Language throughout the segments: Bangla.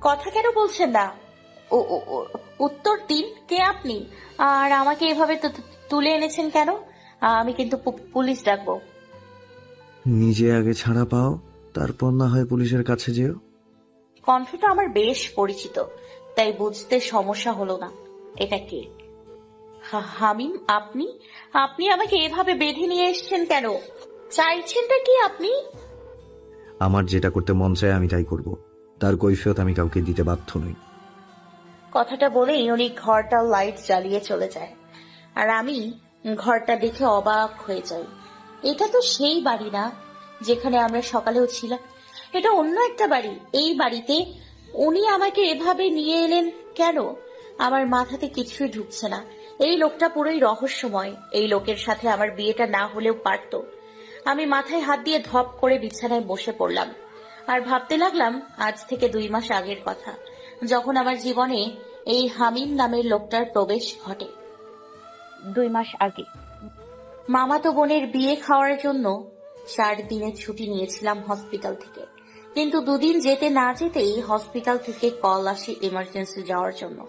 কথা কেন বলছেন না? ও ও ও, উত্তর দিন কে আপনি? আর আমাকে এভাবে তুলে এনেছেন কেন? আমি কিন্তু পুলিশ ডাকবো। নিজে আগে ছাড়া পাও তারপর না হয় পুলিশের কাছে যেও। কণ্ঠটা আমার বেশ পরিচিত তাই বুঝতে সমস্যা হলো না। এটা কে? হামিম আপনি? আপনি আমাকে এভাবে বেঁধে নিয়ে এসেছেন কেন? চাইছেনটা কি আপনি? আমার যেটা করতে মন চায় আমি তাই করব। তার কৈফিয়ত আমি কাউকে দিতে বাধ্য নই। কথাটা বলেই উনি ঘরটার লাইট জ্বালিয়ে চলে যায়। আর আমি ঘরটা দেখে অবাক হয়ে যাই। এটা তো সেই বাড়ি না, যেখানে আমরা সকালেও ছিলাম। এটা অন্য একটা বাড়ি। এই বাড়িতে উনি আমাকে এভাবে নিয়ে এলেন কেন? আমার মাথাতে কিছুই ঢুকছে না। এই লোকটা পুরোই রহস্যময়। এই লোকের সাথে আমার বিয়েটা না হলেও পারতো। আমি মাথায় হাত দিয়ে ধপ করে বিছানায় বসে পড়লাম। আর ভাবতে লাগলাম আজ থেকে দুই মাস আগের কথা যখন আমার জীবনে এই হামিম নামের লোকটার প্রবেশ ঘটে। দুই মাস আগে। মামাতো বোনের বিয়ে খাওয়ার জন্য চার দিনের ছুটি নিয়েছিলাম হসপিটাল থেকে। কিন্তু দুদিন যেতে না যেতেই হসপিটাল থেকে কল আসে ইমার্জেন্সি যাওয়ার জন্য।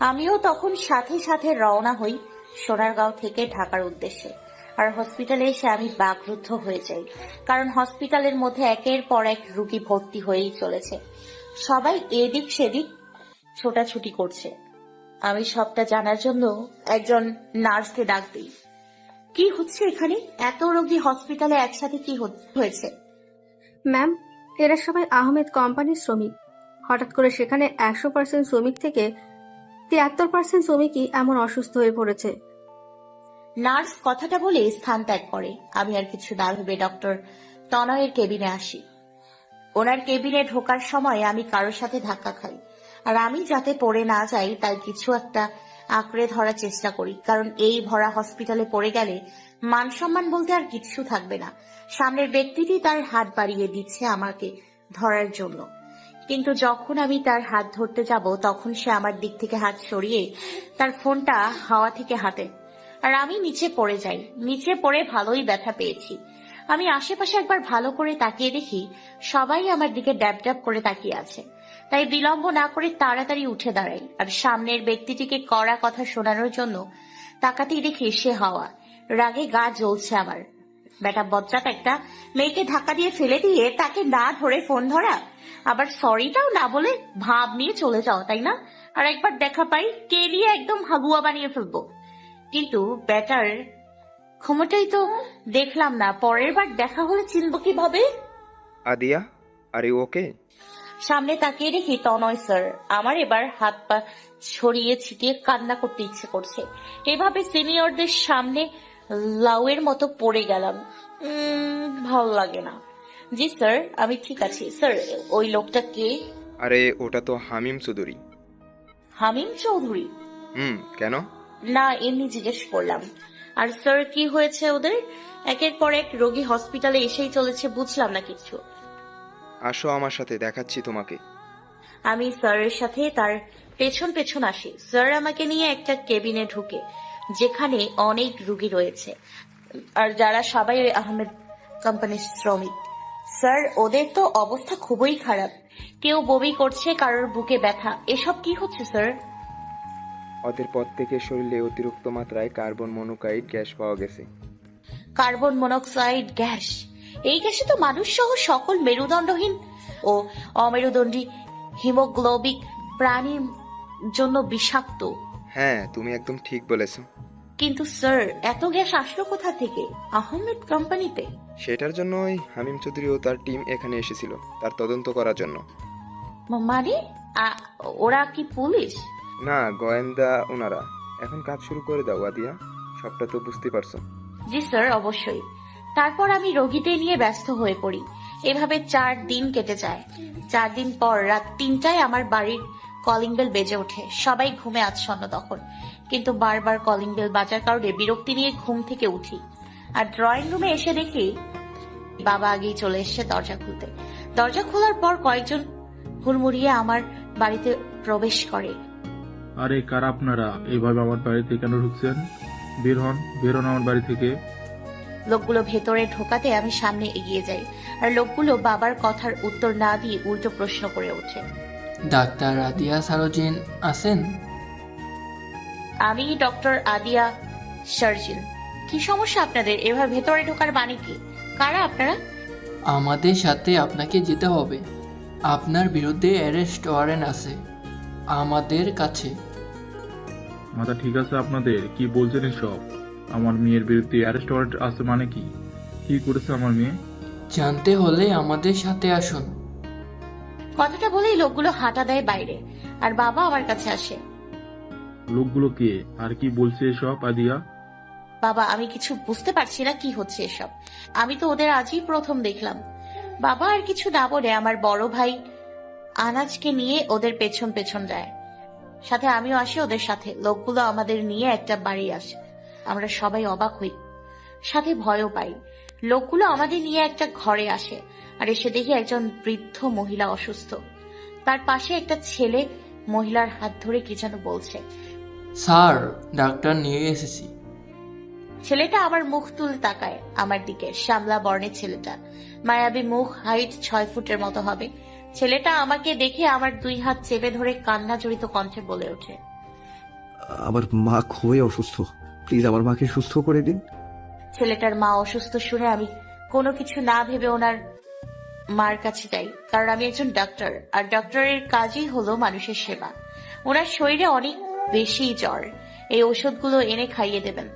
আমিও তখন সাথে সাথে রওনা হই সোনারগাঁও থেকে ঢাকার উদ্দেশ্যে। আর হসপিটালে এসে আমি বাকরুদ্ধ হয়ে যাই। কারণ হসপিটালের মধ্যে একের পর এক রুগী ভর্তি হয়েই চলেছে। সবাই এদিক সেদিক ছোটাছুটি করছে। আমি সবটা জানার জন্য একজন নার্সকে ডাক দিই। কি হচ্ছে এখানে? এত রোগী হসপিটালে একসাথে কি হয়েছে? ম্যাম, এরা সবাই আহমেদ কোম্পানির শ্রমিক। হঠাৎ করে সেখানে একশো পার্সেন্ট শ্রমিক থেকে তিয়াত্তর পার্সেন্ট শ্রমিকই এমন অসুস্থ হয়ে পড়েছে। নার্স কথাটা বলে স্থান ত্যাগ করে। আমি আর কিছু না ভেবে ডক্টর তনয়ের কেবিনে আসি। ওনার কেবিনে ঢোকার সময় আমি কারোর সাথে ধাক্কা খাই। আর আমি যাতে পড়ে না যাই, তাই কিছু একটা আঁকড়ে ধরার চেষ্টা করি। কারণ এই ভরা হসপিটালে পড়ে গেলে মান সম্মান বলতে আর কিছু থাকবে না। সামনের ব্যক্তিটি তার হাত বাড়িয়ে দিচ্ছে আমাকে ধরার জন্য। কিন্তু যখন আমি তার হাত ধরতে যাব, তখন সে আমার দিক থেকে হাত সরিয়ে তার ফোনটা হাওয়া থেকে হাতে আর আমি নিচে পড়ে যাই। নিচে পড়ে ভালোই ব্যথা পেয়েছি। আমি আশেপাশে একবার ভালো করে তাকিয়ে দেখি, সবাই আমার দিকে ড্যাব ড্যাব করে তাকিয়ে আছে। তাই বিলম্ব না করে তাড়াতাড়ি উঠে দাঁড়াই। আর সামনের ব্যক্তিটিকে কড়া কথা শোনানোর জন্য তাকাতেই দেখি সে হাওয়া। রাগে গা জ্বলছে আমার। বেটা বজ্জাত একটা মেয়েকে ধাক্কা দিয়ে ফেলে দিয়ে তাকে না ধরে ফোন ধরা। আবার সরিটাও না বলে ভাব নিয়ে চলে যাও তাই না? আর একবার দেখা পাই, কে নিয়ে একদম হাগুয়া বানিয়ে ফেলব। কিন্তু ব্যাটার ক্ষমতাই তো দেখলাম না পরের বার দেখা হলে চিনব কীভাবে? আদিয়া আর ওকে সামনে তাকিয়ে দেখি তনয় স্যার। আমার এবার হাত পা ছড়িয়ে ছিটিয়ে কান্না করতে ইচ্ছে করছে। এভাবে সিনিয়রদের সামনে লাউয়ের মতো পড়ে গেলাম। ভালো লাগে না। জি স্যার আমি ঠিক আছি। স্যার ওই লোকটা কে? আরে ওটা তো হামিম চৌধুরী। হামিম চৌধুরী? হুম কেন? না এমনি জিজ্ঞেস করলাম। আর স্যার কি হয়েছে ওদের? একের পর এক রোগী হসপিটালে এসেই চলেছে বুঝলাম না কিছু। আসো আমার সাথে দেখাচ্ছি তোমাকে। আমি স্যারের সাথে তার পেছন পেছন আসি। স্যার আমাকে নিয়ে একটা কেবিনে ঢুকে যেখানে অনেক রুগী রয়েছে। আর যারা সবাই ওই আহমেদ কোম্পানির শ্রমিক। স্যার ওদের তো অবস্থা খুবই খারাপ। কেউ বমি করছে কারোর বুকে ব্যথা। এসব কি হচ্ছে স্যার? ওদের প্রত্যেকের শরীরে অতিরিক্ত মাত্রায় কার্বন মনোক্সাইড গ্যাস পাওয়া গেছে। Carbon monoxide gas. এই গ্যাসে তো মানুষ সহ সকল মেরুদণ্ডহীন ও অমেরুদণ্ডী হিমোগ্লোবিক প্রাণীর জন্য বিষাক্ত। হ্যাঁ তুমি একদম ঠিক বলেছ। কিন্তু স্যার এত গ্যাস আসলো কোথা থেকে? আহমেদ কোম্পানিতে? সেটার জন্যই হামিম চৌধুরী ও তার টিম এখানে এসেছিল তার তদন্ত করার জন্য। মানে আ- ওরা কি পুলিশ? না, গোয়েন্দা ওনারা এখন কাজ শুরু করে দাও আদিয়া সবটা তো বুঝতে পারছ। জি, স্যার, অবশ্যই। তারপর আমি রোগীদের নিয়ে ব্যস্ত হয়ে পড়ি। এভাবে চার দিন কেটে যায়। চার দিন পর রাত তিনটায় আমার বাড়ির কলিং বেল বেজে ওঠে। সবাই ঘুমে আচ্ছন্ন তখন। কিন্তু বারবার কলিং বেল বাজার কারণে বিরক্তি নিয়ে ঘুম থেকে উঠি। আর ড্রয়িং রুমে এসে দেখি, বাবা আগেই চলে এসেছে দরজা খুলতে। দরজা খোলার পর কয়েকজন হুড়মুড়িয়ে আমার বাড়িতে প্রবেশ করে। আরে কারা আপনারা? এইভাবে আমার বাড়িতে কেন ঢুকছেন? বের হন বের হন আমার বাড়ি থেকে। লোকগুলো ভেতরে ঢোকাতে আমি সামনে এগিয়ে যাই আর লোকগুলো বাবার কথার উত্তর না দিয়ে উল্টো প্রশ্ন করে ওঠে। ডাক্তার রাদিয়া সারোজিন আছেন? আমি ডক্টর আদিয়া সার্জিন। কি সমস্যা আপনাদের? এভাবে ভেতরে ঢোকার মানে কি? কারা আপনারা? আমাদের সাথে আপনাকে যেতে হবে। আপনার বিরুদ্ধে অ্যারেস্ট ওয়ারেন্ট আছে। আমাদের কাছে। মাথা ঠিক আছে আপনাদের? কি বলছেন এসব? আমার মেয়ের বিরুদ্ধে অ্যারেস্ট ওয়ারেন্ট আছে মানে কি? কি করেছে আমার মেয়ে? জানতে হলে আমাদের সাথে আসুন। কথাটা বলেই লোকগুলো হাঁটা দেয় বাইরে আর বাবা আমার কাছে আসে। লোকগুলো কে? আর কি বলছে এসব আদিয়া? বাবা আমি কিছু বুঝতে পারছি না কি হচ্ছে এসব। আমি তো ওদের আজই প্রথম দেখলাম। বাবা আর কিছু না বলে আমার বড় ভাই আনাজকে নিয়ে ওদের পেছন পেছন যায়। সাথে আমিও আসি ওদের সাথে। লোকগুলো আমাদের নিয়ে একটা বাড়ি আসে। আমরা সবাই অবাক হই। সাথে ভয়ও পাই। লোকগুলো আমাদের নিয়ে একটা ঘরে আসে আর এসে দেখি একজন বৃদ্ধ মহিলা অসুস্থ। তার পাশে একটা ছেলে মহিলার হাত ধরে কি যেন বলছে। স্যার ডাক্তার নিয়ে এসেছি। ছেলেটা আমার মুখ তুলে তাকায় আমার দিকে। শ্যামলা বর্ণের ছেলেটা। মায়াবী মুখ হাইট ছয় ফুটের মতো হবে। ছেলেটা আমাকে দেখে আমার দুই হাত চেপে ধরে কান্না জড়িত কণ্ঠে বলে ওঠে। আমার মা খুবই অসুস্থ। প্লিজ আমার মাকে সুস্থ করে দিন। ছেলেটার মা অসুস্থ শুনে আমি কোনো কিছু না ভেবে ওনার মার কাছে যাই কারণ আমি একজন ডাক্তার আর ডক্টরের কাজই হলো মানুষের সেবা। ওনার শরীরে অনেক বেশি জ্বর। এই ওষুধগুলো এনে খাইয়ে দেবেন।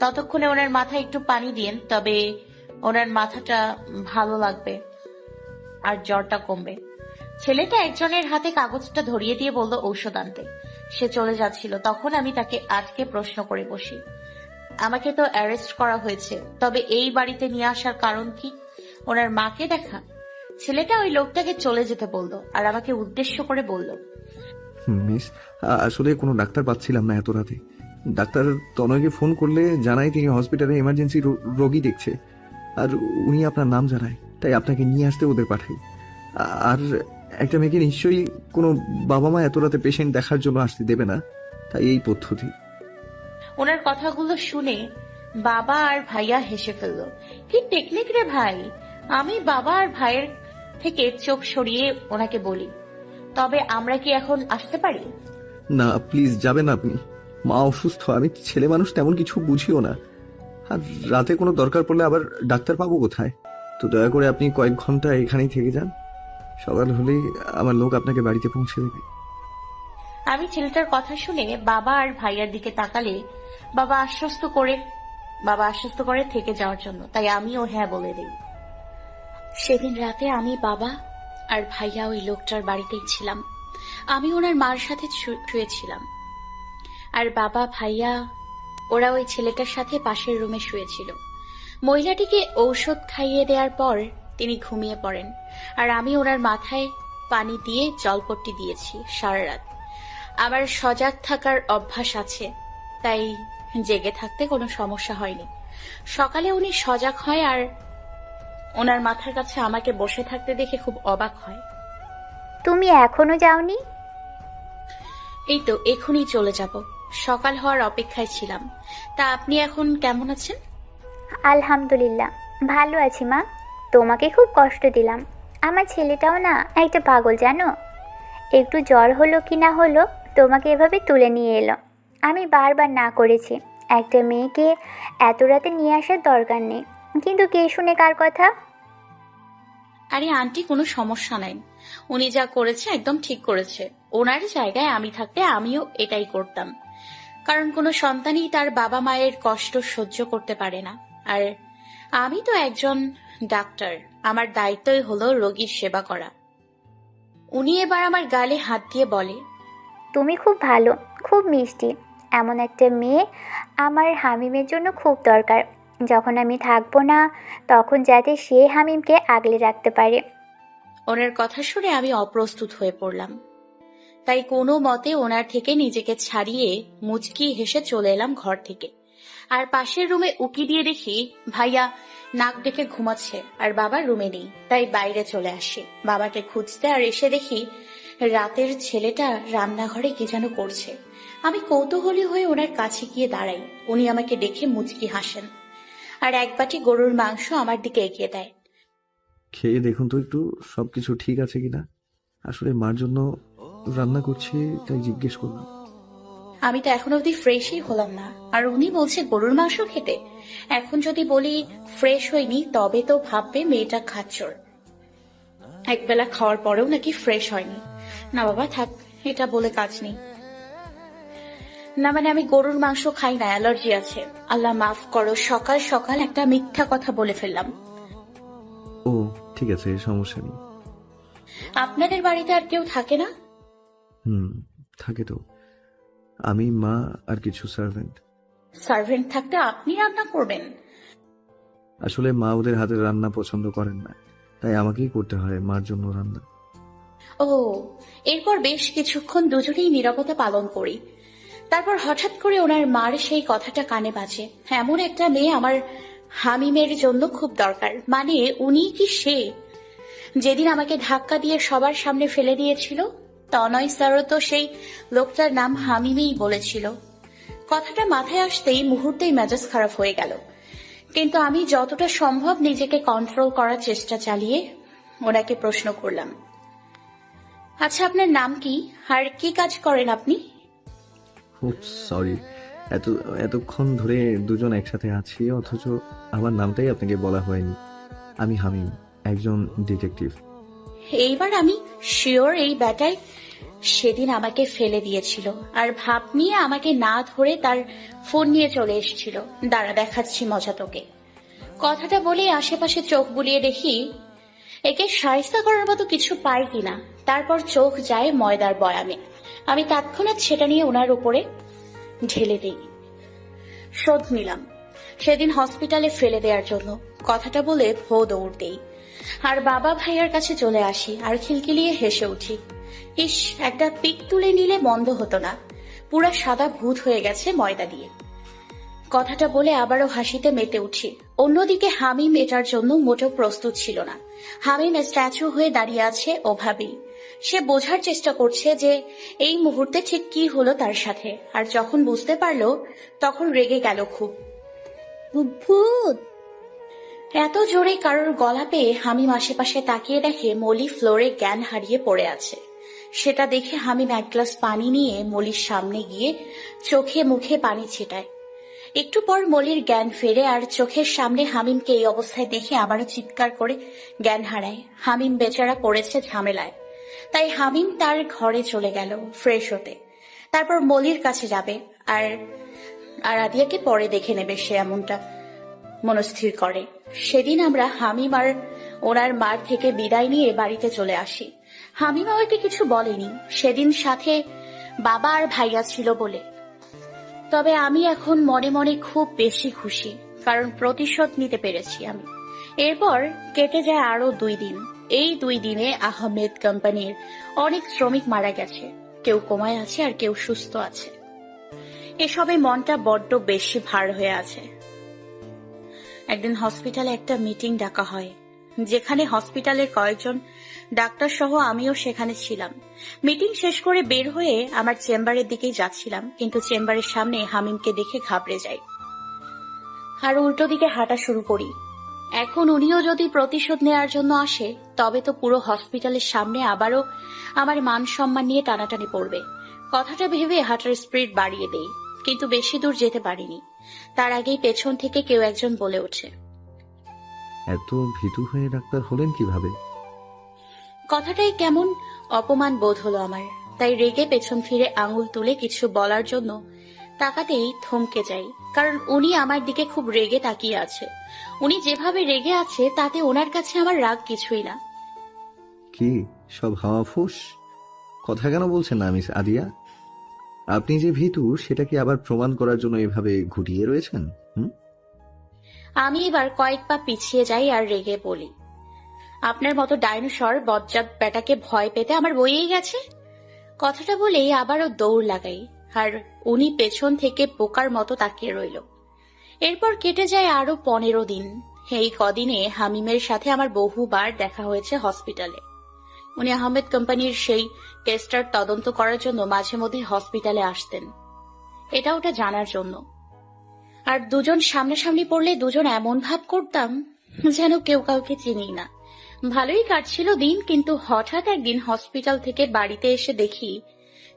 ততক্ষণে ওনার মাথায় একটু পানি দিন তবে ওনার মাথাটা ভালো লাগবে আর জ্বরটা কমবে। ছেলেটা একজনের হাতে কাগজটা ধরিয়ে দিয়ে বলল, ঔষধ আনতে। সে চলে যাচ্ছিল। তখন আমি তাকে আটকে প্রশ্ন করে বসি। আমাকে তো অ্যারেস্ট করা হয়েছে, তবে এই বাড়িতে নিয়ে আসার কারণ কি? ওনার মাকে দেখা। ছেলেটা ওই লোকটাকে চলে যেতে বলল আর আমাকে উদ্দেশ্য করে বলল, মিস, আসলে কোনো ডাক্তার পাচ্ছিলাম না এত রাতে। ডাক্তার তনয়কে ফোন করলে জানাই তিনি হসপিটালে এমার্জেন্সি রোগী দেখছে। আর উনি আপনার নাম জানায়, তাই আপনাকে নিয়ে আসতে ওদের পাঠাই। আর একটা মেয়েকে নিশ্চয়ই কোনো বাবা মা এত রাতে পেশেন্ট দেখার জন্য আসতে দেবে না। তাই এই পদ্ধতি। ওনার কথাগুলো শুনে বাবা আর ভাইয়া হেসে ফেলল। কি টেকনিক রে ভাই? আমি বাবা আর ভাইয়ের থেকে চোখ সরিয়ে ওনাকে বলি। তবে আমরা কি এখন আসতে পারি? না প্লিজ যাবেন আপনি। মা অসুস্থ আমি ছেলে মানুষ তেমন কিছু বুঝিও না। আর রাতে কোনো দরকার পড়লে আবার ডাক্তার পাবো কোথায়? তো দয়া করে আপনি কয়েক ঘণ্টা এখানেই থেকে যান। সকাল হলেই আমার লোক আপনাকে বাড়িতে পৌঁছে দেবে। আমি ছেলেটার কথা শুনে বাবা আর ভাইয়ার দিকে তাকালে বাবা আশ্বস্ত করে, বাবা আশ্বস্ত করে থেকে যাওয়ার জন্য। তাই আমিও হ্যাঁ বলে দিই। সেদিন রাতে আমি বাবা আর ভাইয়া ওই লোকটার বাড়িতেই ছিলাম। আমি ওনার মার সাথে শুয়েছিলাম। আর বাবা, ভাইয়া, ওরা ওই ছেলেটার সাথে পাশের রুমে শুয়েছিল। মহিলাটিকে ঔষধ খাইয়ে দেওয়ার পর তিনি ঘুমিয়ে পড়েন। আর আমি ওনার মাথায় পানি দিয়ে জলপট্টি দিয়েছি সারা রাত। আমার সজাগ থাকার অভ্যাস আছে তাই জেগে থাকতে কোনো সমস্যা হয়নি। সকালে উনি সজাগ হয় আর ওনার মাথার কাছে আমাকে বসে থাকতে দেখে খুব অবাক হয়। তুমি এখনও যাওনি? এই তো এখনই চলে যাব। সকাল হওয়ার অপেক্ষায় ছিলাম। তা আপনি এখন কেমন আছেন? আলহামদুলিল্লাহ। ভালো আছি মা। তোমাকে খুব কষ্ট দিলাম। আমার ছেলেটাও না একটা পাগল, জানো? একটু জ্বর হলো কি না হলো, তোমাকে এভাবে তুলে নিয়ে এলো। আমি বারবার না করেছি। একটা মেয়েকে এত রাতে নিয়ে আসার দরকার নেই। কিন্তু কে শুনে কার কথা? আরে আন্টি, কোনো সমস্যা নাই। উনি যা করেছে একদম ঠিক করেছে। ওনার জায়গায় আমি থাকতে আমিও এটাই করতাম। কারণ কোনো সন্তানই তার বাবা মায়ের কষ্ট সহ্য করতে পারে না। আর আমি তো একজন ডাক্তার আমার দায়িত্বই হলো রোগীর সেবা করা। উনি এবার আমার গালে হাত দিয়ে বলে তুমি খুব ভালো খুব মিষ্টি। এমন একটা মেয়ে আমার হামিমের জন্য খুব দরকার। যখন আমি থাকব না তখন যাতে সে হামিমকে আগলে রাখতে পারে। ওনার কথা শুনে আমি অপ্রস্তুত হয়ে পড়লাম। তাই কোনো মতে ওনার থেকে নিজেকে ছাড়িয়ে মুচকি হেসে চলে এলাম ঘর থেকে। আর পাশের রুমে উকি দিয়ে দেখি ভাইয়া নাক ডেকে ঘুমাচ্ছে আর বাবা রুমে নেই তাই বাইরে চলে আসি। বাবাকে খুঁজতে আর এসে দেখি রাতের ছেলেটা রান্নাঘরে কি যেন করছে। আমি কৌতূহলী হয়ে ওনার কাছে গিয়ে দাঁড়াই। উনি আমাকে দেখে মুচকি হাসেন আর এক বাটি গরুর মাংস আমার দিকে এগিয়ে দেয়। খেয়ে দেখুন তো একটু সবকিছু ঠিক আছে কিনা? আসলে মার জন্য রান্না করছে তাই জিজ্ঞেস করলাম। আমি তো এখন অবধি ফ্রেশই হলাম না আর উনি বলছে গরুর মাংস খেতে। এখন যদি বলি ফ্রেশ হয়নি তবে তো ভাববে মেয়েটা খাচ্চর একবেলা খাওয়ার পরেও নাকি ফ্রেশ হয়নি। না বাবা থাক এটা বলে কাজ নেই। না মানে আমি গরুর মাংস খাই না অ্যালার্জি আছে। আল্লাহ মাফ করো সকাল সকাল একটা মিথ্যা কথা বলে ফেললাম। ও ঠিক আছে সমস্যা নেই। আপনাদের বাড়িতে আর কেউ থাকে না? হুম থাকে তো। আমি মা আর কিছু সার্ভেন্ট সার্ভেন্ট থাকতে আপনি রান্না করবেন। আসলে মা ওদের হাতের রান্না পছন্দ করেন না তাই আমাকেই করতে হয় মার জন্য রান্না। ও এরপর বেশ কিছুক্ষণ দুজনেই নীরবতা পালন করি। তারপর হঠাৎ করে ওনার মার সেই কথাটা কানে বাজে। এমন একটা মেয়ে আমার হামিমের জন্য খুব দরকার মানে উনি কি সে? যেদিন আমাকে ধাক্কা দিয়ে সবার সামনে ফেলে দিয়েছিল তনয় স্যারও তো সেই লোকটার নাম হামিমেই বলেছিল। কথাটা মাথায় আসতেই মুহূর্তেই মেজাজ খারাপ হয়ে গেল। কিন্তু আমি যতটা সম্ভব নিজেকে কন্ট্রোল করার চেষ্টা চালিয়ে ওনাকে প্রশ্ন করলাম আচ্ছা আপনার নাম কি? আর কি কাজ করেন আপনি? সরি এত এতক্ষণ ধরে দুজন একসাথে আছি অথচ আমার নামটাই আপনাকে বলা হয়নি। আমি হামিম একজন ডিটেকটিভ এইবার আমি শিওর এই ব্যাটায় সেদিন আমাকে ফেলে দিয়েছিল। আর ভাব নিয়ে আমাকে না ধরে তার ফোন নিয়ে চলে এসেছিল। দাঁড়া, দেখাচ্ছি মজা তোকে। কথাটা বলে আশেপাশে চোখ বুলিয়ে দেখি, একে সাহিস্তা করার মতো কিছু পাই কিনা। তারপর চোখ যায় ময়দার বয়ামে। আমি তৎক্ষণাৎ সেটা নিয়ে ওনার উপরে ঢেলে দিই। শোধ নিলাম। সেদিন হসপিটালে ফেলে দেওয়ার জন্য। কথাটা বলে ভো দৌড় দেই। আর বাবা ভাইয়ার কাছে চলে আসি আর খিলখিলিয়ে হেসে উঠি। ইস একটা পিক তুলে নিলে বন্ধ হতো না। পুরা সাদা ভূত হয়ে গেছে ময়দা দিয়ে। কথাটা বলে আবারও হাসিতে মেতে উঠি। অন্যদিকে হামিম এটার জন্য মোটেও প্রস্তুত ছিল না। হামিম স্ট্যাচু হয়ে দাঁড়িয়ে আছে ওভাবেই। সে বোঝার চেষ্টা করছে যে এই মুহূর্তে ঠিক কি হলো তার সাথে আর যখন বুঝতে পারল তখন রেগে গেল খুব। ভূত! এত জোরে কারোর গলা পেয়ে হামিম আশেপাশে তাকিয়ে দেখে মলি ফ্লোরে জ্ঞান হারিয়ে পড়ে আছে। সেটা দেখে হামিম এক গ্লাস পানি নিয়ে মলির সামনে গিয়ে চোখে মুখে পানি ছিটায়। একটু পর মলির জ্ঞান ফেরে আর চোখের সামনে হামিমকে এই অবস্থায় দেখে আবারও চিৎকার করে জ্ঞান হারায়। হামিম বেচারা পড়েছে ঝামেলায়। তাই হামিম তার ঘরে চলে গেল ফ্রেশ হতে। তারপর মলির কাছে যাবে আর আর আদিয়াকে পরে দেখে নেবে সে এমনটা মনস্থির করে। সেদিন আমরা হামিম আর ওনার মার থেকে বিদায় নিয়ে বাড়িতে চলে আসি। হামিম আমাকে কিছু বলেনি। সেদিন সাথে বাবা আর ভাইয়া ছিল বলে। তবে আমি এখন মনে মনে খুব বেশি খুশি, কারণ প্রতিশোধ নিতে পেরেছি আমি। এরপর কেটে যায় আরও দুই দিন। এই দুই দিনে আহমেদ কোম্পানির অনেক শ্রমিক মারা গেছে। কেউ কমায় আছে আর কেউ সুস্থ আছে। এসবে মনটা বড্ড বেশি ভার হয়ে আছে। একদিন হসপিটালে একটা মিটিং ডাকা হয়, যেখানে হসপিটালের কয়েকজন ডাক্তার সহ আমিও সেখানে ছিলাম। মিটিং শেষ করে বের হয়ে আমার চেম্বারের দিকেই যাচ্ছিলাম, কিন্তু চেম্বারের সামনে হামিমকে দেখে ঘাবড়ে যাই। আর উল্টো দিকে হাঁটা শুরু করি। এখন উনিও যদি প্রতিশোধ নেওয়ার জন্য আসে, তবে তো পুরো হসপিটালের সামনে আবারও আমার মান সম্মান নিয়ে টানাটানি পড়বে। কথাটা ভেবে হাঁটার স্পিড বাড়িয়ে দেই, কিন্তু বেশি দূর যেতে পারিনি। তার আগেই পেছন থেকে কেউ একজন বলে ওঠে। এত ভীতু হয়ে ডাক্তার হলেন কীভাবে? কথাটাই কেমন অপমান বোধ হলো আমার। তাই রেগে পেছন ফিরে আঙুল তুলে কিছু বলার জন্য তাকাতেই থমকে যাই কারণ উনি আমার দিকে খুব রেগে তাকিয়ে আছে। উনি যেভাবে রেগে আছে তাতে ওনার কাছে আমার রাগ কিছুই না। কি সব হাওয়া ফুস? কথা কেন বলছেন না মিস আদিয়া? আপনি যে ভীতু সেটা কি আবার প্রমাণ করার জন্য এভাবে ঘুটিয়ে রয়েছেন হুম? আমি এবার কয়েক পা পিছিয়ে যাই আর রেগে বলি। আপনার মতো ডাইনোসর বজ্জাত বেটাকে ভয় পেতে আমার বইয়েই গেছে? কথাটা বলেই আবারও দৌড় লাগাই, আর উনি পেছন থেকে পোকার মতো তাকিয়ে রইল। এরপর কেটে যায় আরও পনেরো দিন। এই কদিনে হামিমের সাথে আমার বহুবার দেখা হয়েছে হসপিটালে। উনি আহমেদ কোম্পানির সেই টেস্টার তদন্ত করার জন্য মাঝে মধ্যে হসপিটালে আসতেন। এটা ওটা জানার জন্য। আর দুজন সামনাসামনি পড়লে দুজন এমন ভাব করতাম যেন কেউ কাউকে চিনি না। ভালোই কাটছিল দিন কিন্তু হঠাৎ একদিন হসপিটাল থেকে বাড়িতে এসে দেখি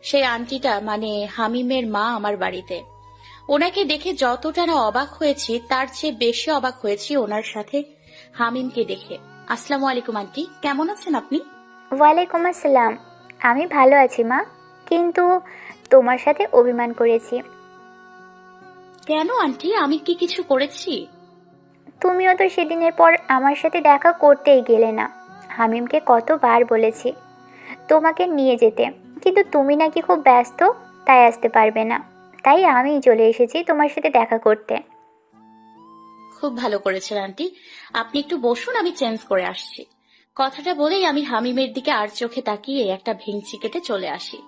সেই আন্টিটা মানে হামিমের মা আমার বাড়িতে। ওনাকে দেখে যতটা না অবাক হয়েছি তার চেয়ে বেশি অবাক হয়েছি ওনার সাথে হামিমকে দেখে। আসসালামু আলাইকুম আন্টি। কেমন আছেন আপনি? ওয়ালাইকুম আসসালাম। আমি ভালো আছি মা। কিন্তু তোমার সাথে অভিমান করেছি। কেন আন্টি? আমি কি কিছু করেছি? তুমিও তো সেদিনের পর আমার সাথে দেখা করতেই গেলে না। হামিমকে কতবার বলেছি, তোমাকে নিয়ে যেতে। কিন্তু তুমি নাকি খুব ব্যস্ত, তাই আসতে পারবে না। তাই আমি চলে এসেছি তোমার সাথে দেখা করতে। খুব ভালো করেছেন, আন্টি। আপনি একটু বসুন, আমি চেঞ্জ করে আসছি। কথাটা বলেই আমি হামিমের দিকে আর চোখে তাকিয়ে একটা ভেঙচি কেটে চলে আসি।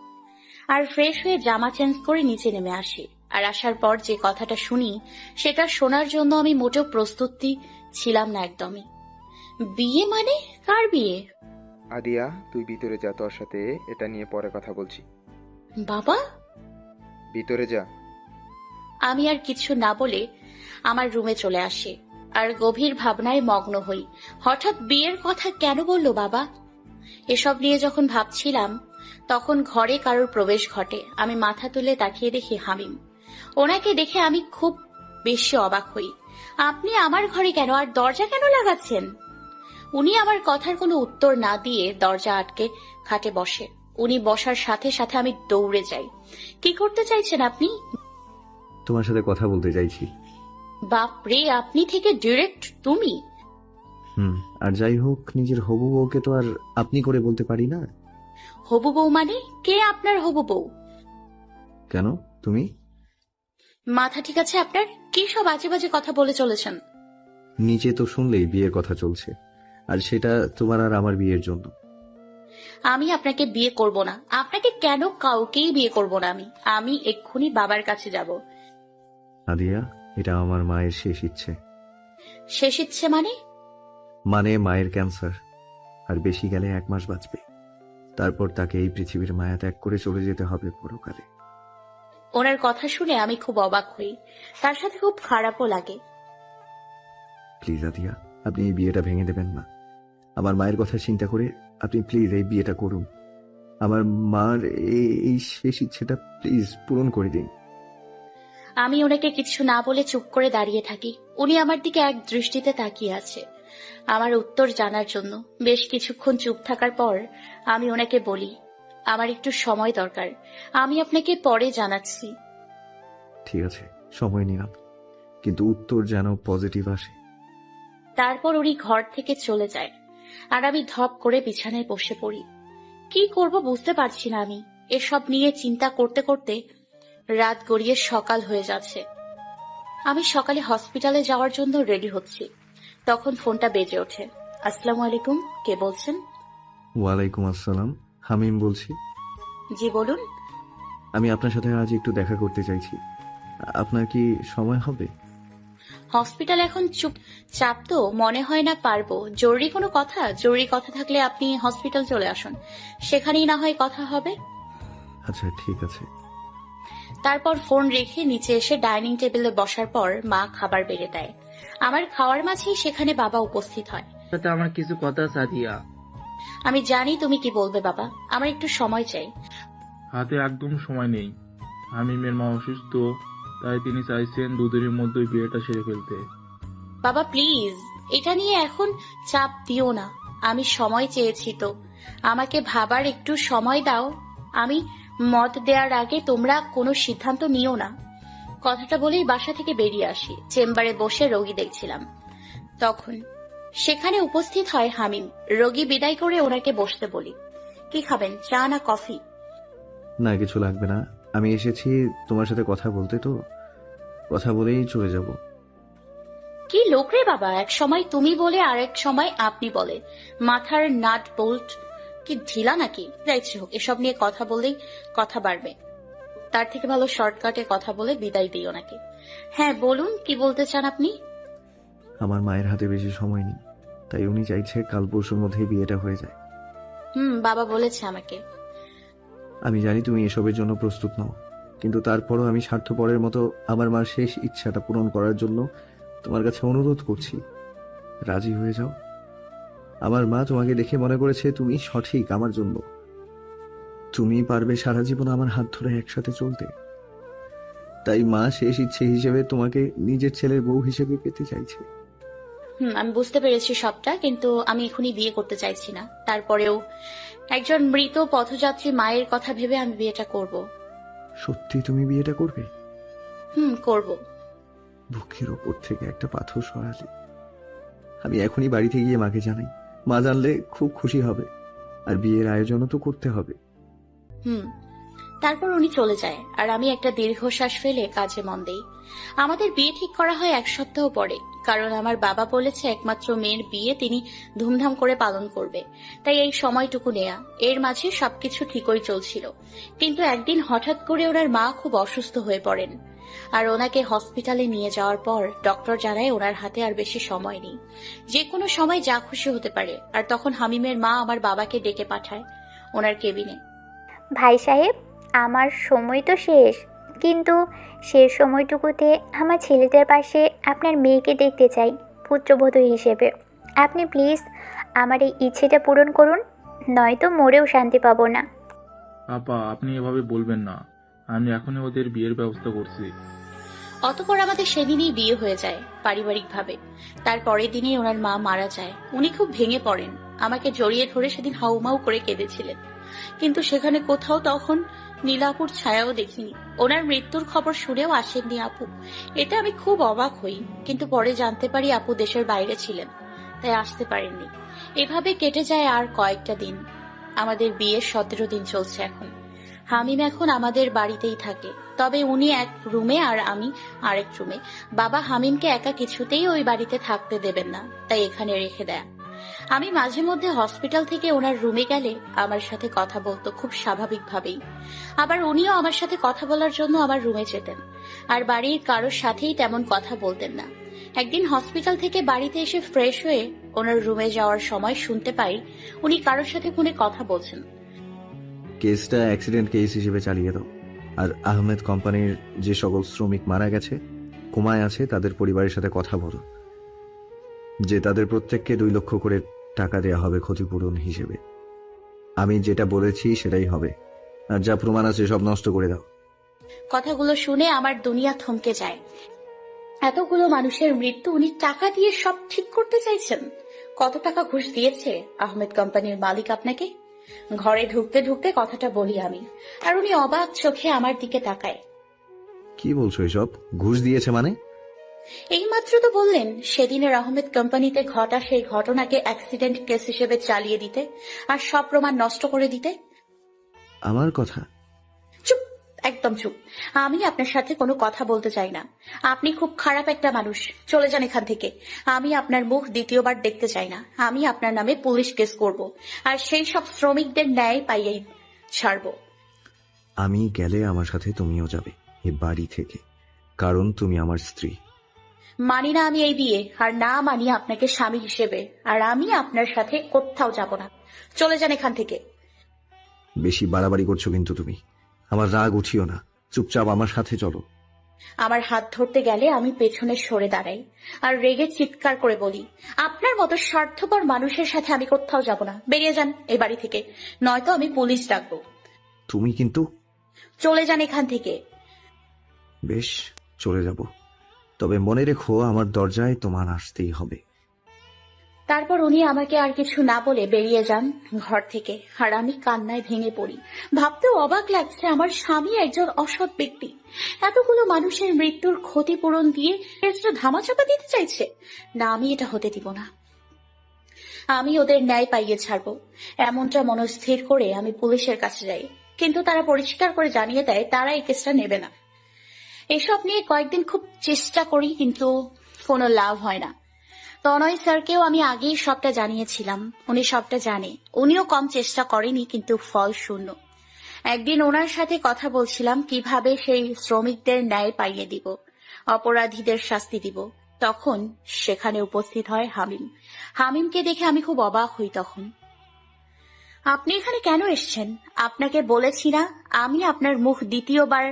আর ফ্রেশ হয়ে জামা চেঞ্জ করে নিচে নেমে আসি। আর আসার পর যে কথাটা শুনি সেটা শোনার জন্য আমি মোটেও প্রস্তুতি ছিলাম না একদমই। বিয়ে মানে কার বিয়ে? আদিয়া তুই ভিতরে যা তোর সাথে এটা নিয়ে পরে কথা বলছি। বাবা? ভিতরে যা। আমি আর কিছু না বলে আমার রুমে চলে আসি আর গভীর ভাবনায় মগ্ন হই। হঠাৎ বিয়ের কথা কেন বলল বাবা? এসব নিয়ে যখন ভাবছিলাম তখন ঘরে কারোর প্রবেশ ঘটে। আমি মাথা তুলে তাকিয়ে দেখি হামিম। ওনাকে দেখে আমি খুব বেশি অবাক হই। আপনি আমার ঘরে কেন আর দরজা কেন লাগাচ্ছেন? উনি আমার কথার কোনো উত্তর না দিয়ে দরজা আটকে খাটে বসে। উনি বসার সাথে সাথে আমি দৌড়ে যাই। কি করতে চাইছেন আপনি? তোমার সাথে কথা বলতে চাইছি। বাপরে আপনি থেকে ডিরেক্ট তুমি। হুম আর যাই হোক নিজের হবু বউকে তো আর আপনি করে বলতে পারি না। হবু বউ মানে? কে আপনার হবু বউ? কেন? তুমি? মাথা ঠিক আছে আপনার? কি সব আজে বাজে কথা বলে চলেছেন? নিজে তো শুনলেই বিয়ের কথা চলছে। আর সেটা তোমার আর আমার বিয়ের জন্য। আমি আপনাকে বিয়ে করব না। আপনাকে কেন কাউকেই বিয়ে করব না আমি? আমি এক্ষুনি বাবার কাছে যাব। আদিয়া এটা আমার মায়ের শেষ ইচ্ছে। শেষ ইচ্ছে মানে? মানে মায়ের ক্যান্সার। আর বেশি গেলে এক মাস বাঁচবে। তারপর তাকে এই পৃথিবীর মায়া ত্যাগ করে চলে যেতে হবে পরকালে। ওনার কথা শুনে আমি খুব অবাক হই। তার সাথে খুব খারাপও লাগে। প্লিজ আদিয়া আপনি এই বিয়েটা ভেঙে দেবেন না। আমার মায়ের কথা চিন্তা করে আপনি প্লিজ এই বিয়েটা করুন। আমার মার এই- শেষ ইচ্ছেটা প্লিজ পূরণ করে দিন। আমি ওনাকে কিছু না বলে চুপ করে দাঁড়িয়ে থাকি। উনি আমার দিকে এক দৃষ্টিতে তাকিয়ে আছে। আমার উত্তর জানার জন্য বেশ কিছুক্ষণ চুপ থাকার পর আমি ওনাকে বলি আমার একটু সময় দরকার। আমি আপনাকে পরে জানাচ্ছি। ঠিক আছে সময় নিলাম। কিন্তু উত্তর যেন পজিটিভ আসে। তারপর উনি ঘর থেকে চলে যায় আর আমি ধপ করে বিছানায় বসে পড়ি। কি করব বুঝতে পারছি না আমি। এসব নিয়ে চিন্তা করতে করতে রাত গড়িয়ে সকাল হয়ে যাচ্ছে। আমি সকালে হসপিটালে যাওয়ার জন্য রেডি হচ্ছি। তখন ফোনটা বেজে ওঠে। আসসালামু আলাইকুম কে বলছেন? ওয়ালাইকুম আসসালাম। হামিম বলছি। জি বলুন। আমি আপনার সাথে আজ একটু দেখা করতে চাইছি। আপনার কি সময় হবে? হসপিটাল এখন চুপ চাপ তো মনে হয় না পারব। জরুরি কোনো কথা? জরুরি কথা থাকলে আপনি হসপিটাল চলে আসুন। সেখানেই না হয় কথা হবে। আচ্ছা ঠিক আছে। তারপর ফোন রেখে নিচে এসে ডাইনিং টেবিলে বসার পর মা খাবার বেড়ে দেয়। আমার খাওয়ার মাঝেই সেখানে বাবা উপস্থিত হয়। সাথে আমার কিছু কথা সাদিয়া। আমি জানি তুমি কি বলবে বাবা। আমার একটু সময় চাই। হাতে একদম সময় নেই। হামিমের মা অসুস্থ তাই তিনি চাইছেন দুদিনের মধ্যে বিয়েটা সেরে ফেলতে। বাবা প্লিজ এটা নিয়ে এখন চাপ দিও না। আমি সময় চেয়েছি তো। আমাকে ভাবার একটু সময় দাও। আমি মত দেওয়ার আগে তোমরা কোনো সিদ্ধান্ত নিও না। কথাটা বলেই বাসা থেকে বেরিয়ে আসি। চেম্বারে বসে রোগী দেখছিলাম। তখন সেখানে উপস্থিত হয় হামিম। রোগী বিদায় করে ওনাকে বসতে বলি। কি খাবেন চা না কফি? না কিছু লাগবে না। আমি এসেছি তোমার সাথে কথা বলতে তো। কথা বলেই চলে যাব। কি লোক রে বাবা এক সময় তুমি বলে আর এক সময় আপনি বলে। মাথার নাট বোল্ট কি ঢিলা নাকি? যাইছে হোক এসব নিয়ে কথা বললেই কথা বাড়বে। তার থেকে ভালো শর্টকাটে কথা বলে বিদায় দিই ওনাকে। হ্যাঁ বলুন কি বলতে চান আপনি? আমার মায়ের হাতে বেশি সময় নেই। তাই উনি চাইছে কাল পরশুর মধ্যেই বিয়েটা হয়ে যায়। হুম বাবা বলেছে আমাকে। আমি জানি তুমি এসবের জন্য প্রস্তুত নও কিন্তু তারপরও আমি স্বার্থপরের মতো আমার মার শেষ ইচ্ছাটা পূরণ করার জন্য তোমার কাছে অনুরোধ করছি। রাজি হয়ে যাও। আমার মা তোমাকে দেখে মনে করেছে তুমি সঠিক আমার জন্য। তুমি পারবে সারা জীবন আমার হাত ধরে একসাথে চলতে। তাই মা শেষ ইচ্ছে হিসেবে তোমাকে নিজের ছেলের বউ হিসেবে পেতে চাইছে। হুম আমি বুঝতে পেরেছি সবটা কিন্তু আমি এখনই বিয়ে করতে চাইছি না। তারপরেও একজন মৃত পথযাত্রী মায়ের কথা ভেবে আমি বিয়েটা করব। সত্যি তুমি বিয়েটা করবে? হুম করব। বুকের ওপর থেকে একটা পাথর সরালে। আমি এখনই বাড়িতে গিয়ে মাকে জানাই। মা জানলে খুব খুশি হবে। আর বিয়ের আয়োজনও তো করতে হবে। হুম তারপর উনি চলে যায়, আর আমি একটা দীর্ঘশ্বাস ফেলে কাজে মন দেই। আমাদের বিয়ে ঠিক করা হয় এক সপ্তাহ পরে, কারণ আমার বাবা বলেছে একমাত্র মেয়ের বিয়ে তিনি ধুমধাম করে পালন করবে। তাই এই সময়টুকু নেয়া, এর মাঝে সবকিছু ঠিকই চলছিল। কিন্তু একদিন হঠাৎ করে ওনার মা খুব অসুস্থ হয়ে পড়েন, আর ওনাকে হসপিটালে নিয়ে যাওয়ার পর ডক্টর জানায় ওনার হাতে আর বেশি সময় নেই। যে কোনো সময় যা খুশি হতে পারে, আর তখন হামিমের মা আমার বাবাকে ডেকে পাঠায়, ওনার কেবিনে। ভাই সাহেব আমার সময় তো শেষ কিন্তু শেষ সময়টুকুতে আমার ছেলেটার পাশে আপনার মেয়েকে দেখতে চাই পুত্রবধূ হিসেবে। আপনি প্লিজ আমার এই ইচ্ছেটা পূরণ করুন নয়তো মরেও শান্তি পাবো না। আপা আপনি এভাবে বলবেন না। আমি এখনই ওদের বিয়ের ব্যবস্থা করছি। অতপর আমাদের সেদিনই বিয়ে হয়ে যায় পারিবারিকভাবে। তার পরের দিনই ওনার মা মারা যায়। উনি খুব ভেঙে পড়েন। আমাকে জড়িয়ে ধরে সেদিন হাউমাউ করে কেঁদেছিলেন। কিন্তু সেখানে কোথাও তখন নীলাপুর ছায়াও দেখিনি। ওনার মৃত্যুর খবর শুনেও আসেননি আপু। এটা আমি খুব অবাক হই, কিন্তু পরে জানতে পারি আপু দেশের বাইরে ছিলেন, তাই আসতে পারেননি। এভাবে কেটে যায় আর কয়েকটা দিন। আমাদের বিয়ের সতেরো দিন চলছে এখন। হামিম এখন আমাদের বাড়িতেই থাকে। তবে উনি এক রুমে আর আমি আরেক রুমে। বাবা হামিমকে একা কিছুতেই ওই বাড়িতে থাকতে দেবেন না, তাই এখানে রেখে দেয়। আমি মাঝে মধ্যে হসপিটাল থেকে ওনার রুমে গেলে আমার সাথে কথা বলতো খুব স্বাভাবিকভাবেই। আবার উনিও আমার সাথে কথা বলার জন্য আমার রুমে যেতেন। আর বাড়ির কারোর সাথেই তেমন কথা বলতেন না। একদিন হসপিটাল থেকে বাড়িতে এসে ফ্রেশ হয়ে ওনার রুমে যাওয়ার সময় শুনতে পাই উনি কারোর সাথে ফোনে কথা বলছেন। কেসটা অ্যাক্সিডেন্ট কেস হিসেবে চালিয়ে দাও। আর আহমেদ কোম্পানির যে সকল শ্রমিক মারা গেছে, কোমায় আছে, তাদের পরিবারের সাথে কথা বলো। যে তাদের প্রত্যেককে দুই লক্ষ করে টাকা দেওয়া হবে ক্ষতিপূরণ হিসেবে। আমি যেটা বলেছি সেটাই হবে। আর যা প্রমাণ আছে সব নষ্ট করে দাও। কথাগুলো শুনে আমার দুনিয়া থমকে যায়। এতগুলো মানুষের মৃত্যু উনি টাকা দিয়ে সব ঠিক করতে চাইছেন। কত টাকা ঘুষ দিয়েছে আহমেদ কোম্পানির মালিক আপনাকে? ঘরে ঢুকতে ঢুকতে কথাটা বলি আমি আর উনি অবাক চোখে আমার দিকে তাকায়। কি বলছো এসব? ঘুষ দিয়েছে মানে? এইমাত্র তো বললেন সেদিনের আহমেদ কোম্পানিতে ঘটা সেই ঘটনাকে অ্যাক্সিডেন্ট কেস হিসেবে চালিয়ে দিতে আর সব প্রমাণ নষ্ট করে দিতে? আমার কথা? চুপ একদম চুপ। আমি আপনার সাথে কোনো কথা বলতে চাই না। আপনি খুব খারাপ একটা মানুষ। চলে যান এখান থেকে। আমি আপনার মুখ দ্বিতীয়বার দেখতে চাই না। আমি আপনার নামে পুলিশ কেস করব। আর সেই সব শ্রমিকদের ন্যায় পাইয়েই ছাড়বো। আমি গেলে আমার সাথে তুমিও যাবে এ বাড়ি থেকে। কারণ তুমি আমার স্ত্রী। মানি না আমি এই বিয়ে আর না মানি আপনাকে স্বামী হিসেবে আর আমি আপনার সাথে কোথাও যাব না। চলে যান এখান থেকে। বেশি বাড়াবাড়ি করছ কিন্তু তুমি। আমার রাগ উঠিও না। চুপচাপ আমার সাথে চলো। আমার হাত ধরতে গেলে আমি পেছনে সরে দাঁড়াই আর রেগে চিৎকার করে বলি আপনার মতো স্বার্থপর মানুষের সাথে আমি কোথাও যাব না। বেরিয়ে যান এই বাড়ি থেকে। নয়তো আমি পুলিশ ডাকবো। তুমি কিন্তু চলে যান এখান থেকে। বেশ চলে যাব। তবে মনে রেখো, আমার দরজায় তোমার আসতেই হবে। তারপর উনি আমাকে আর কিছু না বলে বেরিয়ে যান ঘর থেকে। আর আমি কান্নায় ভেঙে পড়ি। ভাবতেও অবাক লাগছে আমার স্বামী একজন অসৎ ব্যক্তি। এতগুলো মানুষের মৃত্যুর ক্ষতিপূরণ দিয়ে ধামাচাপা দিতে চাইছে, না আমি এটা হতে দিব না। আমি ওদের ন্যায় পাইয়ে ছাড়বো। এমনটা মনস্থির করে আমি পুলিশের কাছে যাই। কিন্তু তারা পরিষ্কার করে জানিয়ে দেয়, তারা এই কেসটা নেবে না। এসব নিয়ে কয়েকদিন খুব চেষ্টা করি, কিন্তু কোনো লাভ হয় না। তনয় স্যারকেও আমি আগেই সবটা জানিয়েছিলাম। উনি সবটা জানে। উনিও কম চেষ্টা করেনি, কিন্তু ফল শূন্য। একদিন ওনার সাথে কথা বলছিলাম, কীভাবে সেই শ্রমিকদের ন্যায় পাইয়ে দিব, অপরাধীদের শাস্তি দিব। তখন সেখানে উপস্থিত হয় হামিম। হামিমকে দেখে আমি খুব অবাক হই তখন। আপনি এখানে কেন এসছেন? আপনাকে বলেছি না, আমি আপনার মুখ দ্বিতীয়বার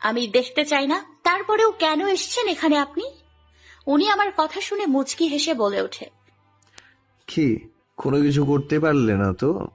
আমি দেখতে চাই না। তারপরেও কেন এসছেন এখানে আপনি? উনি আমার কথা শুনে মুচকি হেসে বলে ওঠে। কি? কোনো কিছু করতে পারলে না তো?